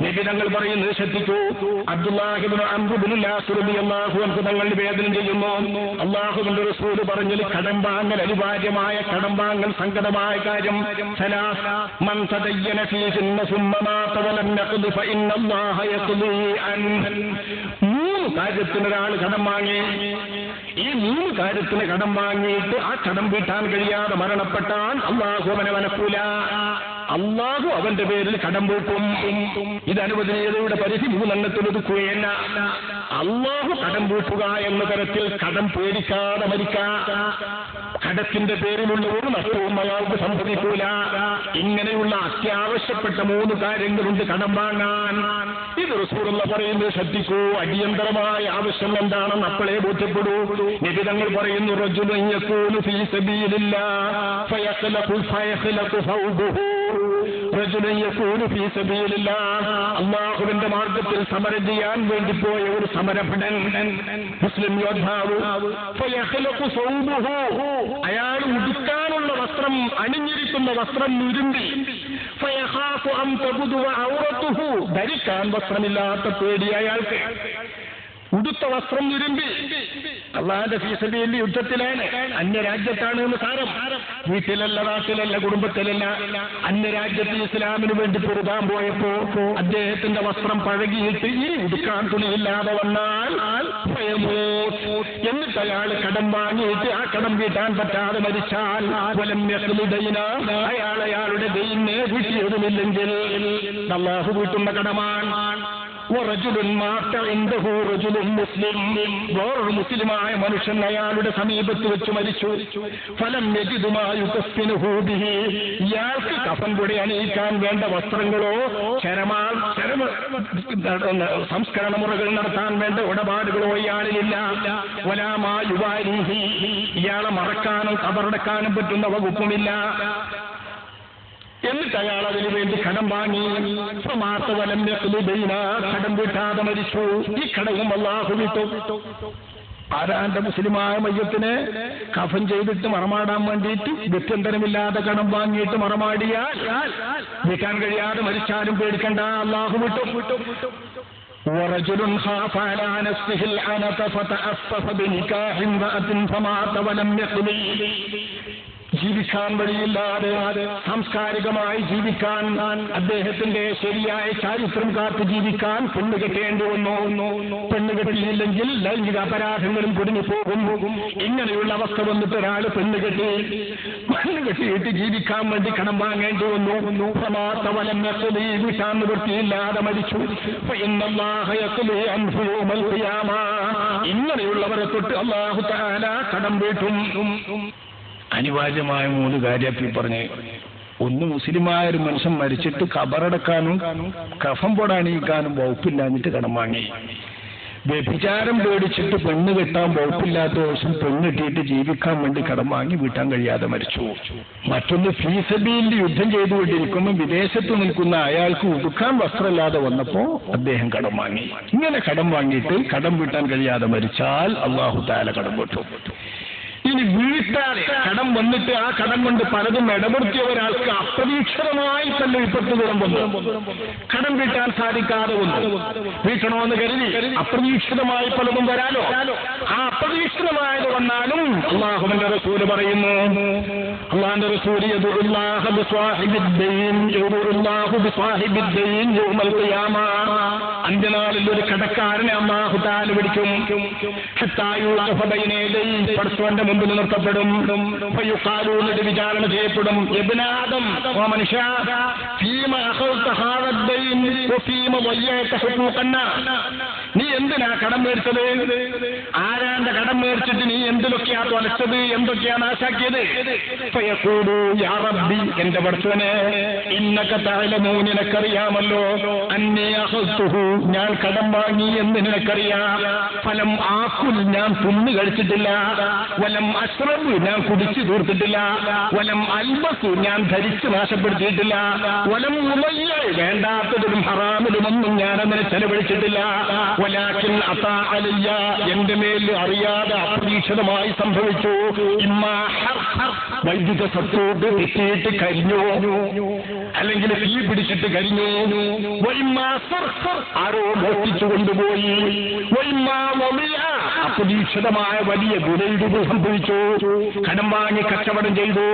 നിബിതങ്ങൾ പറയുന്നത് ശ്രദ്ധിച്ചു നമുക്ക് തങ്ങൾ നിവേദനം ചെയ്യുന്നു. അള്ളാഹുബിന്റെ റസൂൽ പറഞ്ഞത് കടം അനിവാര്യമായ കടം സങ്കടമായ കാര്യം. മൂന്ന് കാര്യത്തിന് ഒരാൾ കടം വാങ്ങി. ഈ മൂന്ന് കാര്യത്തിന് കടം വാങ്ങിയിട്ട് ആ കടം വീട്ടാൻ കഴിയാതെ മരണപ്പെട്ടാൽ അള്ളാഹു അവനെ വനക്കൂല. അള്ളാഹു അവന്റെ പേരിൽ കടം വീട്ടും ഇത് അനുവദനീയതയുടെ പരിധി മൂന്നെണ്ണത്തിൽ ഒതുക്കുകയല്ല അള്ളാഹു കടം വീട്ടുക എന്ന തരത്തിൽ കടം പേടിക്കാതെ മരിക്കാത്ത കടത്തിന്റെ പേരിലുള്ള ഒരു നഷ്ടവും അയാൾക്ക് സംഭവിക്കൂല. ഇങ്ങനെയുള്ള അത്യാവശ്യപ്പെട്ട മൂന്ന് കാര്യങ്ങളുണ്ട് കടം വാങ്ങാൻ. ഇത് റസൂറുള്ള പറയുന്നത് ശ്രദ്ധിക്കൂ. അടിയന്തരമായ ആവശ്യം എന്താണെന്ന് അപ്പോഴേ ബോധ്യപ്പെടൂ. നിബിതങ്ങൾ പറയുന്നു റജുലു ഫീ സബീലില്ലാ ഫയഖ്ലഖു ഫയഖ്ലഖു ഫൗദുഹു അല്ലാഹുവിന്റെ മാർഗത്തിൽ സമരം ചെയ്യാൻ വേണ്ടി പോയ ഒരു സമരഭടൻ മുസ്ലിം യോദ്ധാവ്. അയാൾ ഉടുക്കാനുള്ള വസ്ത്രം അണിഞ്ഞിരിക്കുന്ന വസ്ത്രം ഉരുമ്പി. ധരിക്കാൻ വസ്ത്രമില്ലാത്ത പേടി അയാൾക്ക്. ഉടുത്ത വസ്ത്രം നുരുമ്പി. അള്ളാന്റെ ഫീസബിയിൽ യുദ്ധത്തിലാണ്. അന്യരാജ്യത്താണ് എന്ന് സാരം. വീട്ടിലല്ല നാട്ടിലല്ല കുടുംബത്തിലല്ല. അന്യ അന്യരാജ്യത്ത് ഇസ്ലാമിന് വേണ്ടി പൊരുതാൻ പോയപ്പോ അദ്ദേഹത്തിന്റെ വസ്ത്രം പഴകിയിട്ട് ഈ ഉടുക്കാൻ തുണിയില്ലാതെ വന്നാൽ എന്നിട്ട് അയാൾ കടം വാങ്ങിയിട്ട് ആ കടം വീട്ടാൻ പറ്റാതെ മരിച്ചാൽ അയാൾ അയാളുടെ ദൈനെ വീട്ടിയതുമില്ലെങ്കിൽ. അള്ളാഹു വീട്ടുന്ന കടമാണ്. വേറൊരു മുസ്ലിമായ മനുഷ്യൻ അയാളുടെ സമീപത്ത് വെച്ച് മരിച്ചു. ഫലം ഇയാൾക്ക് കഫൻ കൂടെ അണിയിക്കാൻ വേണ്ട വസ്ത്രങ്ങളോ ചരമാൽ ചരമ സംസ്കരണ മുറകൾ നടത്താൻ വേണ്ട ഇടപാടുകളോ ഇയാളിലില്ല. വലാമായുവാരിഹി ഇയാളെ മറക്കാനും കബറടക്കാനും പറ്റുന്ന വകുപ്പുമില്ല. എന്നിട്ട് അയാൾ അതിനു വേണ്ടി കടം വാങ്ങി മാസവലം കടം വീട്ടാതെ മരിച്ചു ഈ കടവും അള്ളാഹു വിട്ടു ആരാന്റെ മുസ്ലിമായ മയ്യത്തിന് കഫൻ ചെയ്തിട്ട് മറമാടാൻ വേണ്ടിയിട്ട് ഗത്യന്തരമില്ലാതെ കടം വാങ്ങിയിട്ട് മറമാടിയാൽ വീട്ടാൻ കഴിയാതെ മരിച്ചാലും പേടിക്കണ്ട അള്ളാഹു വിട്ടു ورجل خاف على نفسه العنة فتأفف بنكاح امرأة فمات ولم يقضي ജീവിക്കാൻ വഴിയില്ലാതെ സാംസ്കാരികമായി ജീവിക്കാൻ അദ്ദേഹത്തിന്റെ ശരിയായ ചാരിത്രം കാത്ത് ജീവിക്കാൻ പെണ്ണ് കെട്ടേണ്ടി വന്നു. പെണ്ണ് കെട്ടിയില്ലെങ്കിൽ ലൈംഗിക അപരാധങ്ങളും കുടുങ്ങി പോകും ഇങ്ങനെയുള്ള അവസ്ഥ വന്നിട്ട് ഒരാൾ പെണ്ണ് കെട്ടി പെണ്ണ് കെട്ടിയിട്ട് ജീവിക്കാൻ വേണ്ടി കടം വാങ്ങേണ്ടി വന്നു. വിഷാൻ നിവൃത്തിയില്ലാതെ മരിച്ചു. ഇങ്ങനെയുള്ളവരെ തൊട്ട് അള്ളാഹു കടം വീട്ടും. അനിവാര്യമായ മൂന്ന് കാര്യത്തിൽ പറഞ്ഞു. ഒന്ന് മുസ്ലിമായ ഒരു മനുഷ്യൻ മരിച്ചിട്ട് കബറടക്കാനും കഫം പൊടാണിയിക്കാനും വകുപ്പില്ലാഞ്ഞിട്ട് കടം വാങ്ങി വ്യഭിചാരം പേടിച്ചിട്ട് പെണ്ണ് കെട്ടാൻ വകുപ്പില്ലാത്ത ദിവസം പെണ്ണ് കിട്ടിയിട്ട് ജീവിക്കാൻ വേണ്ടി കടം വാങ്ങി വീട്ടാൻ കഴിയാതെ മരിച്ചു. മറ്റൊന്ന് ഫീസബിയിൽ യുദ്ധം ചെയ്തുകൊണ്ടിരിക്കുമ്പോൾ വിദേശത്ത് നിൽക്കുന്ന അയാൾക്ക് ഉടുക്കാൻ വസ്ത്രമില്ലാതെ വന്നപ്പോ അദ്ദേഹം കടം വാങ്ങി ഇങ്ങനെ കടം വാങ്ങിയിട്ട് കടം വീട്ടാൻ കഴിയാതെ മരിച്ചാൽ അള്ളാഹു താല കടം വിട്ടു. ഇനി വീട്ടാതെ കടം വന്നിട്ട് ആ കടം കൊണ്ട് പലതും ഇടപെടുത്തിയ ഒരാൾക്ക് അപ്രതീക്ഷിതമായി തന്നെ വിപത്ത് ദൂരം വന്നു. കടം വീട്ടാൻ സാധിക്കാതെ വന്നു. വീട്ടണമെന്ന് കരുതി. അപ്രതീക്ഷിതമായി പലതും വരാലോ? ആ അപ്രതീക്ഷിതമായത് വന്നാലും അള്ളാഹുവിന്റെ റസൂൽ പറയുന്നു. അള്ളാഹിന്റെ റസൂര് അഞ്ചനാളിൽ ഒരു കടക്കാരനെ അള്ളാഹു താൽ പിടിക്കും പടച്ചവന്റെ മുമ്പിൽ നിർത്തപ്പെടും. വിചാരണ ചെയ്യപ്പെടും. മനുഷ്യ നീ കടം മേടിച്ചത്? ആരാന്റെ കടം മേടിച്ചിട്ട് നീ എന്തിലൊക്കെയാ തൊലച്ചത്? എന്തൊക്കെയാ നാശാക്കിയത്? ഫയഖൂലു യാ റബ്ബി എന്റെ പഠിച്ചവനെ ഇന്നക താഴെ നിനക്കറിയാമല്ലോ. അന്നീ അഖൽതുഹു ഞാൻ കടം വാങ്ങി എന്ന് നിനക്കറിയാം. ഫലം ആക്കുൽ ഞാൻ തിന്നു കഴിച്ചിട്ടില്ല. വലം അശ്രബ് ഞാൻ കുടിച്ചു തീർത്തിട്ടില്ല. വലം അൽബസു ഞാൻ ധരിച്ചു നാശപ്പെടുത്തിയിട്ടില്ല. വലം ഉമയ്യ വേണ്ടാത്തതിലും ഹറാമിലുമൊന്നും ഞാൻ അങ്ങനെ ചെലവഴിച്ചിട്ടില്ല. അലിയ എന്റെ മേൽ അറിയാതെ അപ്രതീക്ഷിതമായി സംഭവിച്ചു. ഇമ്മ വൈദ്യുത സത്തോട് കിട്ടിയിട്ട് കരിഞ്ഞു അല്ലെങ്കിൽ തീ പിടിച്ചിട്ട് കരിഞ്ഞു ആരോ മോഷ്ടിച്ചു കൊണ്ടുപോയി അപ്രതീക്ഷിതമായ വലിയ വിലയിടിവ് സംഭവിച്ചു. കടം വാങ്ങി കച്ചവടം ചെയ്തു.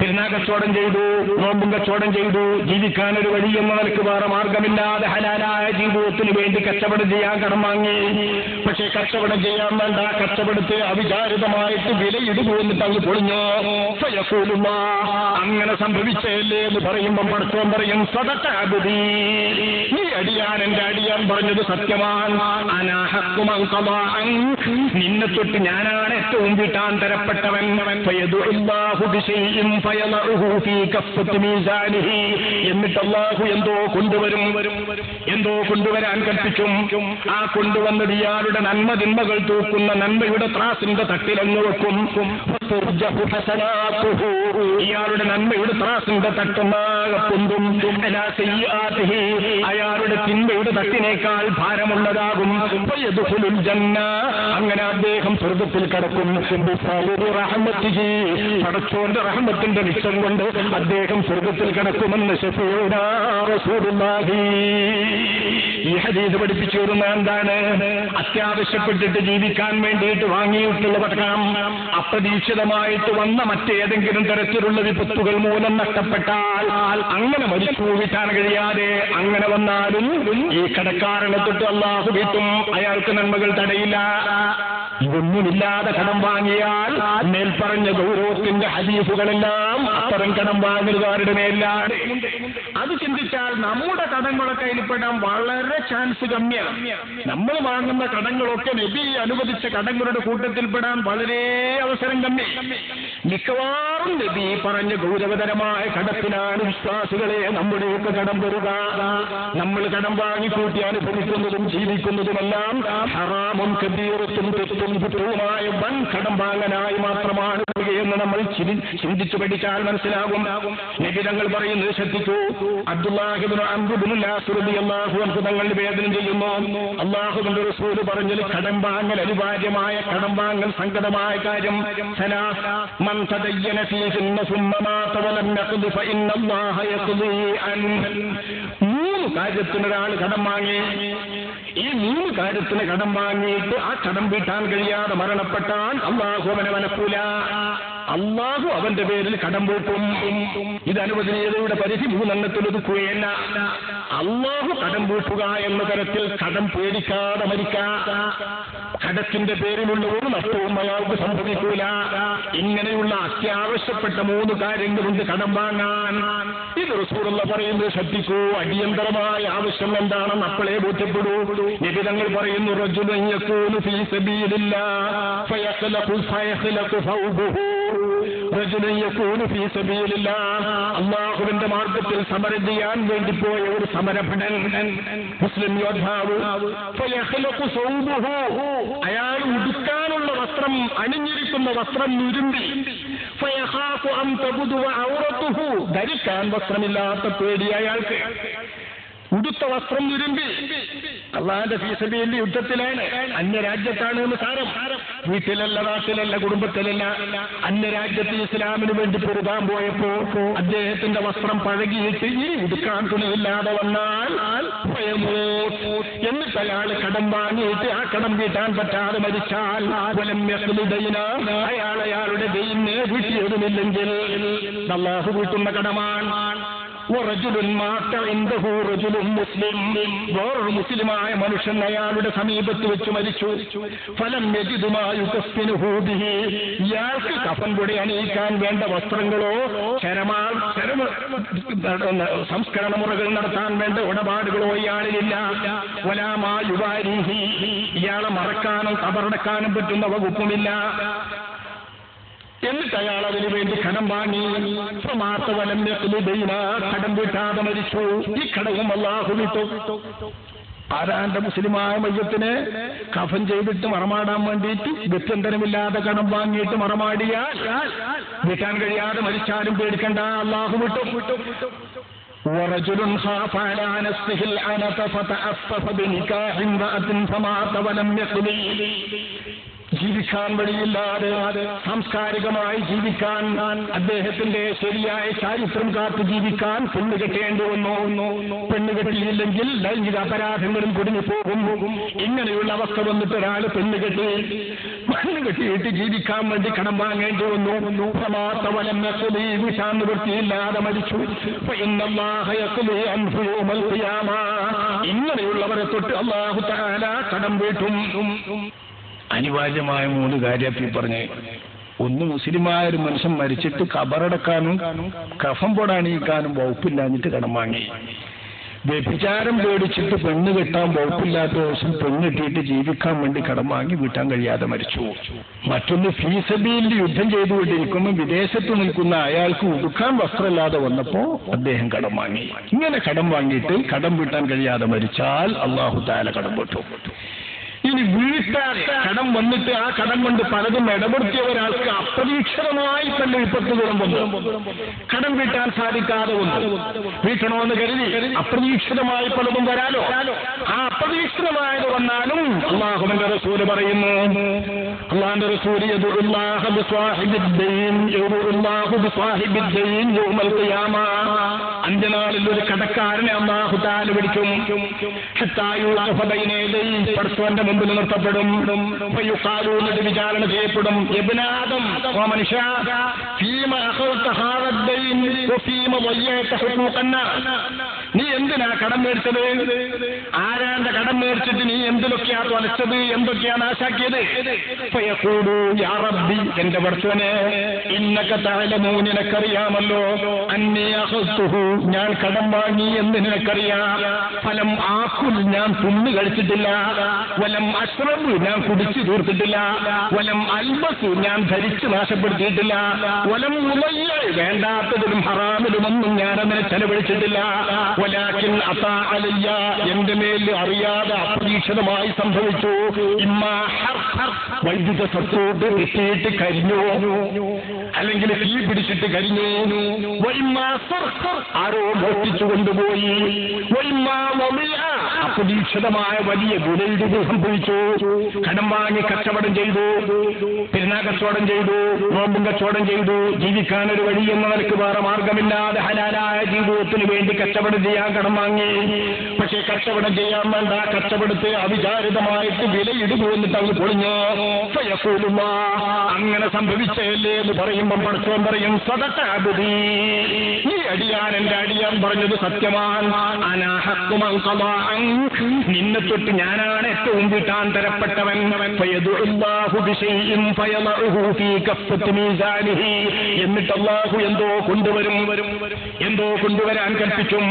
പെരുന്നാ കച്ചവടം ചെയ്തു. നോമ്പും കച്ചവടം ചെയ്തു. ജീവിക്കാൻ ഒരു എന്ന നിലയ്ക്ക് വേറെ മാർഗമില്ലാതെ ഹലാലായ ജീവിതത്തിന് വേണ്ടി കച്ചവടം ചെയ്യാൻ കടം വാങ്ങി. പക്ഷെ കച്ചവടം ചെയ്യാൻ വേണ്ട കച്ചവടത്തെ അവിചാരിതമായിട്ട് വിലയിടുന്നു എന്നിട്ട് അങ്ങ് പൊളിഞ്ഞു. അങ്ങനെ സംഭവിച്ചല്ലേ എന്ന് പറയുമ്പോൾ പഠിച്ചോൻ പറയും സദത്താബുദി നീ അടിയാൻ എന്റെ അടിയാൻ പറഞ്ഞത് സത്യമാണ്. നിന്നെ തൊട്ട് ഞാനാണ് ഏറ്റവും വീട്ടാൻ തരപ്പെട്ടവൻ. എന്നിട്ട് അല്ലാഹു എന്തോ കൊണ്ടുവരും എന്തോ കൊണ്ടുവരാൻ കൽപ്പിക്കും ആ കൊണ്ടുവന്നത് ഇയാളുടെ നന്മ തിന്മകൾ തൂക്കുന്ന നന്മയുടെ ത്രാസിന്റെ തട്ടിലങ്ങ് വെക്കും. ഇയാളുടെ നന്മയുടെ ത്രാസിന്റെ തട്ടുമാകെ പൊന്തും. അയാളുടെ തിന്മയുടെ തട്ടിനേക്കാൾ ഭാരമുള്ളതാകും. അങ്ങനെ അദ്ദേഹം സ്വർഗത്തിൽ കടക്കും. പടച്ചോന്റെ റഹ്മത്തിന്റെ മിച്ചം കൊണ്ട് അദ്ദേഹം സ്വർഗത്തിൽ കടക്കുമെന്ന് ഈ ഹരീത് പഠിപ്പിച്ചു വരുന്ന എന്താണ്? അത്യാവശ്യപ്പെട്ടിട്ട് ജീവിക്കാൻ വേണ്ടിയിട്ട് വാങ്ങിയിട്ടുള്ള പട്ടണം അപ്രതീക്ഷിതമായിട്ട് വന്ന മറ്റേതെങ്കിലും തരത്തിലുള്ള വിപത്തുകൾ മൂലം നഷ്ടപ്പെട്ടാൽ അങ്ങനെ മരിച്ചു വീട്ടാൻ കഴിയാതെ അങ്ങനെ വന്നാലും ഈ കടക്കാരനെ തൊട്ട് അള്ളാഹു വീട്ടും അയാൾക്ക് നന്മകൾ തടയില്ല. ഇതൊന്നുമില്ലാതെ കടം വാങ്ങിയാൽ മേൽപ്പറഞ്ഞ ഗൗരവത്തിന്റെ ഹരീഫുകളെല്ലാം അത്തരം കടം വാങ്ങലുകാരുടെ മേലാണ്. അത് ചിന്തിച്ചാൽ നമ്മുടെ കടങ്ങളൊക്കെ അതിൽപ്പെടാൻ വളരെ ചാൻസ് കമ്മിയാണ്. നമ്മൾ വാങ്ങുന്ന കടങ്ങളൊക്കെ നബി അനുവദിച്ച കടങ്ങളുടെ കൂട്ടത്തിൽപ്പെടാൻ വളരെ അവസരം കമ്മി. മിക്കവാറും നബി പറഞ്ഞ ഗൗരവതരമായ കടത്തിലാണ് വിശ്വാസികളെ നമ്മുടെയൊക്കെ കടം വരിക നമ്മൾ കടം വാങ്ങിക്കൂട്ടി അനുഭവിക്കുന്നതും ജീവിക്കുന്നതുമെല്ലാം ഹറാമും കബീറത്തും തെറ്റും കുറ്റവുമായ വൻ കടം വാങ്ങനായി മാത്രമാണ് എന്ന് നമ്മൾ ചിന്തിച്ചു പഠിച്ചാൽ മനസ്സിലാകും. നിബിതങ്ങൾ പറയുന്നത് ശ്രദ്ധിക്കൂ. അബ്ദുല്ലാഹിബിൻ തങ്ങൾ നിവേദനം ചെയ്യുന്നു. അള്ളാഹുബിന്റെ റസൂൽ പറഞ്ഞത് കടം വാങ്ങൽ അനിവാര്യമായ കടം വാങ്ങൽ സങ്കടമായ കാര്യം. ഫീഹിന്ന സുമ്മ മാത വലം യഖ്ദ് ഫഇന്ന അല്ലാഹ യഖ്ദി അൻഹു. മൂന്ന് കാര്യത്തിന് ഒരാൾ കടം വാങ്ങി. ഈ മൂന്ന് കാര്യത്തിന് കടം വാങ്ങിയിട്ട് ആ കടം വീട്ടാൻ കഴിയാതെ മരണപ്പെട്ടാൽ അള്ളാഹു അവനെ വനക്കൂല അള്ളാഹു അവന്റെ പേരിൽ കടം വീട്ടും. ഇത് അനുവദനീയതയുടെ പരിധി മൂന്നെണ്ണത്തിൽ ഒതുക്കുകയല്ല. അള്ളാഹു കടം വീട്ടുക എന്ന തരത്തിൽ കടം പേടിക്കാതെ മരിക്കാത്ത കടത്തിന്റെ പേരിലുള്ള ഒരു നഷ്ടവും അയാൾക്ക് സംഭവിക്കൂല. ഇങ്ങനെയുള്ള അത്യാവശ്യപ്പെട്ട മൂന്ന് കാര്യങ്ങളുണ്ട് കടം വാങ്ങാൻ. ഇത് റസൂറുള്ള പറയുന്നത് ശ്രദ്ധിക്കൂ. അടിയന്തരമായ ആവശ്യം എന്താണെന്ന് അപ്പോഴേ ബോധ്യപ്പെടൂ. നിബിതങ്ങൾ പറയുന്നു ഫീ സബീലില്ലാഹ് ഫയഖ്ലഖു ഫയഖ്ലഖു ഫൗബുഹു അല്ലാഹുവിന്റെ മാർഗത്തിൽ സമരം ചെയ്യാൻ വേണ്ടി പോയ ഒരു സമരഭടൻ മുസ്ലിം യോദ്ധാവ്. അയാൾ ഉടുക്കാനുള്ള വസ്ത്രം അണിഞ്ഞിരിക്കുന്ന വസ്ത്രം ഉരുമ്പി. ധരിക്കാൻ വസ്ത്രമില്ലാത്ത പേടി അയാൾക്ക്. ഉടുത്ത വസ്ത്രം നുരുമ്പി അള്ളാന്റെ ഫീസബിയിൽ യുദ്ധത്തിലാണ്. അന്യരാജ്യത്താണ് എന്ന് സാരം. വീട്ടിലല്ല നാട്ടിലല്ല കുടുംബത്തിലല്ല. അന്യ അന്യരാജ്യത്ത് ഇസ്ലാമിന് വേണ്ടി പൊരുതാൻ പോയപ്പോ അദ്ദേഹത്തിന്റെ വസ്ത്രം പഴകിയിട്ട് ഈ ഉടുക്കാൻ തുണിയില്ലാതെ വന്നാൽ എന്നിട്ട് അയാൾ കടം വാങ്ങിയിട്ട് ആ കടം വീട്ടാൻ പറ്റാതെ മരിച്ചാൽ അയാൾ അയാളുടെ ദൈനെ വീട്ടിയതുമില്ലെങ്കിൽ. അള്ളാഹു വീട്ടുന്ന കടമാണ്. വേറൊരു മുസ്ലിമായ മനുഷ്യൻ അയാളുടെ സമീപത്ത് വെച്ച് മരിച്ചു. ഫലം ഇയാൾക്ക് കഫൻ പൊടി അണിയിക്കാൻ വേണ്ട വസ്ത്രങ്ങളോ ചരമാൽ ചരമ സംസ്കരണ മുറകൾ നടത്താൻ വേണ്ട ഇടപാടുകളോ ഇയാളിലില്ല. വലാമായുവാരിഹി. ഇയാളെ മറക്കാനും കബറടക്കാനും പറ്റുന്ന വകുപ്പുമില്ല. എന്നിട്ട് അയാൾ അതിനു വേണ്ടി കടം വാങ്ങി മാസവലം കടം വീട്ടാതെ മരിച്ചു ഈ കടവും അള്ളാഹു വിട്ടു ആരാന്റെ മുസ്ലിമായ മയ്യത്തിന് കഫൻ ചെയ്തിട്ട് മറമാടാൻ വേണ്ടിയിട്ട് ഗത്യന്തരമില്ലാതെ കടം വാങ്ങിയിട്ട് മറമാടിയാൽ വീട്ടാൻ കഴിയാതെ മരിച്ചാലും പേടിക്കണ്ട അള്ളാഹു വിട്ടു ورجل خاف على نفسه العنة فتأفف بنكاح امرأة فمات ولم يقضي ജീവിക്കാൻ വഴിയില്ലാതെ സാംസ്കാരികമായി ജീവിക്കാൻ അദ്ദേഹത്തിന്റെ ശരിയായ ചാരിത്രം കാത്തു ജീവിക്കാൻ പെണ്ണ് കെട്ടേണ്ടി വന്നു. പെണ്ണ് കെട്ടിയില്ലെങ്കിൽ ലൈംഗിക അപരാധങ്ങളും കുടുങ്ങി പോകും. ഇങ്ങനെയുള്ള അവസ്ഥ വന്നിട്ട് ഒരാൾ പെണ്ണ് കെട്ടി പെണ്ണ് കെട്ടിയിട്ട് ജീവിക്കാൻ വേണ്ടി കടം വാങ്ങേണ്ടി വന്നു. പ്രമാത്ത വലം നക്കുലി വിഷാൻ നിവൃത്തിയില്ലാതെ മരിച്ചു. ഇങ്ങനെയുള്ളവരെ തൊട്ട് അള്ളാഹു താല കടം വീട്ടും. അനിവാര്യമായ മൂന്ന് കാര്യത്തിൽ പറഞ്ഞ്. ഒന്ന് മുസ്ലിമായ ഒരു മനുഷ്യൻ മരിച്ചിട്ട് കബറടക്കാനും കഫം പൊടാണിയിക്കാനും വകുപ്പില്ലാഞ്ഞിട്ട് കടം വാങ്ങി. വ്യഭിചാരം പേടിച്ചിട്ട് പെണ്ണ് കിട്ടാൻ വകുപ്പില്ലാത്ത ദിവസം പെണ്ണ് കെട്ടിയിട്ട് ജീവിക്കാൻ വേണ്ടി കടം വാങ്ങി വീട്ടാൻ കഴിയാതെ മരിച്ചു. മറ്റൊന്ന് ഫീസബിയിൽ യുദ്ധം ചെയ്തുകൊണ്ടിരിക്കുമ്പോൾ വിദേശത്ത് നിൽക്കുന്ന അയാൾക്ക് ഉടുക്കാൻ വസ്ത്രമില്ലാതെ വന്നപ്പോ അദ്ദേഹം കടം വാങ്ങി. ഇങ്ങനെ കടം വാങ്ങിയിട്ട് കടം വീട്ടാൻ കഴിയാതെ മരിച്ചാൽ അള്ളാഹു താല കടം വിട്ടു. ഇനി വീട്ടാൻ കടം വന്നിട്ട് ആ കടം കൊണ്ട് പലതും ഇടപെടുത്തിയ ഒരാൾക്ക് അപ്രതീക്ഷിതമായി തന്നെ വിപത്ത് വന്നു കടം വീട്ടാൻ സാധിക്കാതെ വന്നു. വീട്ടണമെന്ന് കരുതി അപ്രതീക്ഷിതമായി പലതും വരാലോ? ആ അപ്രതീക്ഷിതമായത് വന്നാലും അള്ളാഹുവിന്റെ റസൂൽ പറയുന്നു അള്ളാഹിന്റെ റസൂൽ യദുല്ലാഹു ബിസ്വാഹിബിദ്ദീൻ യദുല്ലാഹു ബിസ്വാഹിബിദ്ദീൻ യൗമൽ ഖിയാമ. അഞ്ച് ഒരു കടക്കാരനെ അള്ളാഹുദാൽ പിടിക്കും. പഠിത്തവന്റെ മുമ്പിൽ നിർത്തപ്പെടും. എന്നിട്ട് വിചാരണ ചെയ്യപ്പെടും. എബിനാദം ഓ മനുഷ്യ ഫീമ അഹൗത്ത ഹാറദ്ദൈൻ ഫീമ വയ്യേത്ത നീ എന്തിനാ കടം മേടിച്ചത്? ആരാന്റെ കടം മേടിച്ചിട്ട് നീ എന്തിലൊക്കെയാ തുലച്ചത്? എന്തൊക്കെയാണ് നാശാക്കിയത് ഫയഖൂലു യാ റബ്ബി എന്റെ ഭർത്തവനെ ഇന്നൊക്കെ തഅലമൂ നിനക്കറിയാമല്ലോ. അന്നി അഖദ്തുഹു ഞാൻ കടം വാങ്ങി എന്ന് നിനക്കറിയാം. ഫലം ആക്കുൽ ഞാൻ തിന്നു കഴിച്ചിട്ടില്ല. വലം അശ്രബ് ഞാൻ കുടിച്ചു തീർത്തിട്ടില്ല. വലം അൽബസ് ഞാൻ ധരിച്ചു നാശപ്പെടുത്തിയിട്ടില്ല. വലം മുലയ്യ വേണ്ടാത്തതിലും ഹറാമിലുമൊന്നും ഞാൻ അങ്ങനെ ചെലവഴിച്ചിട്ടില്ല. വലാക്കിൻ അതാ അലയ്യ എന്റെ മേൽ അറിയാതെ അപ്രതീക്ഷിതമായി സംഭവിച്ചു. ഇമ്മാ വൈദ്യുത സത്തോട്ട് കിട്ടിയിട്ട് കരിഞ്ഞു. അല്ലെങ്കിൽ തീ പിടിച്ചിട്ട് കരിഞ്ഞു. ആരോ മോഷ്ടിച്ചു കൊണ്ടുപോയി. അപ്രതീക്ഷിതമായ വലിയ ഗുണയുടെ സംഭവിച്ചു. കടം വാങ്ങി കച്ചവടം ചെയ്തു. പെരുന്നാ കച്ചവടം ചെയ്തു. നോമ്പും കച്ചവടം ചെയ്തു. ജീവിക്കാൻ ഒരു വഴി എന്നവർക്ക് വേറെ മാർഗമില്ലാതെ ഹലാലായ ജീവിതത്തിന് വേണ്ടി കച്ചവടം കടം വാങ്ങി പക്ഷേ കച്ചവടം ചെയ്യാൻ വേണ്ട കച്ചവടത്തെ അവിചാരിതമായിട്ട് വിലയിടുക എന്നിട്ട് അവന് പൊളിഞ്ഞു അങ്ങനെ സംഭവിച്ചല്ലേ എന്ന് പറയുമ്പം പഠിച്ചോൻ പറയും സദട്ടാബുദി ഈ അടിയാൻ എന്റെ അടിയാൻ പറഞ്ഞത് സത്യമാണ്. നിന്നെ തൊട്ട് ഞാനാണ് ഏറ്റവും വിട്ടാൻ തരപ്പെട്ടവൻ ഫയദുല്ലാഹു ബിശൈഇൻ ഫയളഉഹു ഫീ കഫ്ഫത്തി മീസാനിഹി. എന്നിട്ട് അല്ലാഹു എന്തോ കൊണ്ടുവരും എന്തോ കൊണ്ടുവരാൻ കൽപ്പിക്കും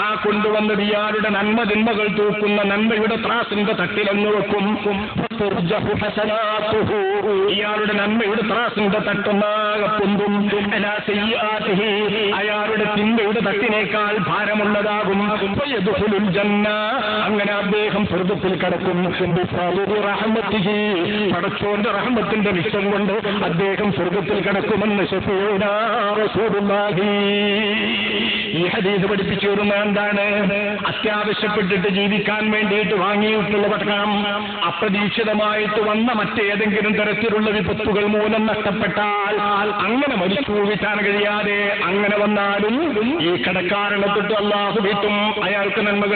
ആ കൊണ്ടുവന്നത് ഇയാളുടെ നന്മ തിന്മകൾ തൂക്കുന്ന നന്മയുടെ ത്രാസിന്റെ തട്ടിലങ്ങ് വെക്കും ഇയാളുടെ നന്മയുടെ ത്രാസിന്റെ തട്ടൊന്നാകെ പൊന്തും. അയാളുടെ തിന്മയുടെ തട്ടിനേക്കാൾ ഭാരമുള്ളതാകും ജന്ന. അങ്ങനെ അദ്ദേഹം സ്വർഗത്തിൽ കടക്കും. പടച്ചോന്റെ റഹ്മത്തിന്റെ വിഷം കൊണ്ട് അദ്ദേഹം സ്വർഗത്തിൽ കടക്കുമെന്ന് ഈ ഹദീസ് പഠിപ്പിച്ചു എന്താണ് അത്യാവശ്യപ്പെട്ടിട്ട് ജീവിക്കാൻ വേണ്ടിയിട്ട് വാങ്ങിയിട്ടുള്ള പട്ടണം അപ്രതീക്ഷിതമായിട്ട് വന്ന മറ്റേതെങ്കിലും തരത്തിലുള്ള വിപത്തുകൾ മൂലം നഷ്ടപ്പെട്ടാൽ അങ്ങനെ മരിച്ചു കഴിയാതെ അങ്ങനെ വന്നാലും ഈ കടക്കാരനെ തൊട്ട് അള്ളാഹു വീട്ടും അയാൾക്ക് നന്മകൾ